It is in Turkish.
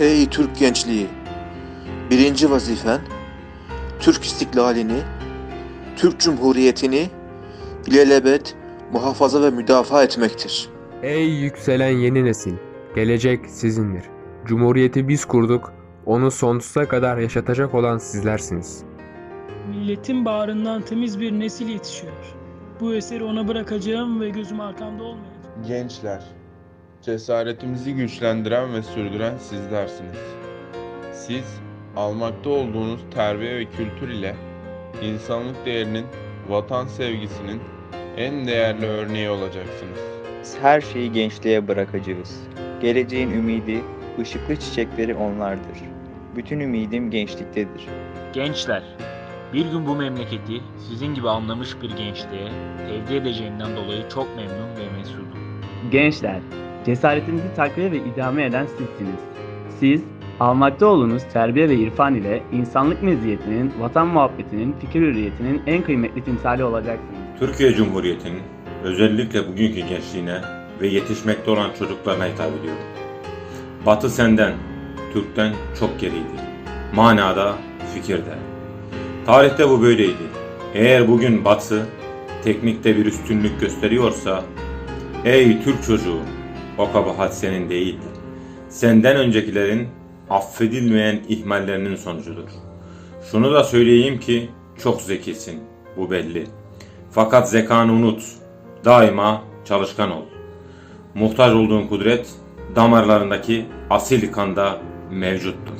Ey Türk gençliği! Birinci vazifen, Türk istiklalini, Türk Cumhuriyeti'ni ilelebet muhafaza ve müdafaa etmektir. Ey yükselen yeni nesil! Gelecek sizindir. Cumhuriyeti biz kurduk, onu sonsuza kadar yaşatacak olan sizlersiniz. Milletin bağrından temiz bir nesil yetişiyor. Bu eseri ona bırakacağım ve gözüm arkamda olmayacak. Gençler, cesaretimizi güçlendiren ve sürdüren sizlersiniz. Siz, almakta olduğunuz terbiye ve kültür ile insanlık değerinin, vatan sevgisinin en değerli örneği olacaksınız. Biz her şeyi gençliğe bırakacağız. Geleceğin ümidi, ışıklı çiçekleri onlardır. Bütün ümidim gençliktedir. Gençler, bir gün bu memleketi sizin gibi anlamış bir gençliğe tevdi edeceğimden dolayı çok memnun ve mesudum. Gençler, cesaretinizi takviye ve idame eden sizsiniz. Siz, almakta olduğunuz terbiye ve irfan ile insanlık meziyetinin, vatan muhabbetinin, fikir hürriyetinin en kıymetli timsali olacaksınız. Türkiye Cumhuriyeti'nin özellikle bugünkü gençliğine ve yetişmekte olan çocuklarına hitap ediyorum. Batı senden, Türk'ten çok geriydi. Manada, fikirde. Tarihte bu böyleydi. Eğer bugün Batı teknikte bir üstünlük gösteriyorsa, ey Türk çocuğu, o kabahat senin değildi. Senden öncekilerin affedilmeyen ihmallerinin sonucudur. Şunu da söyleyeyim ki çok zekisin, bu belli. Fakat zekanı unut. Daima çalışkan ol. Muhtaç olduğun kudret damarlarındaki asil kanda mevcuttur.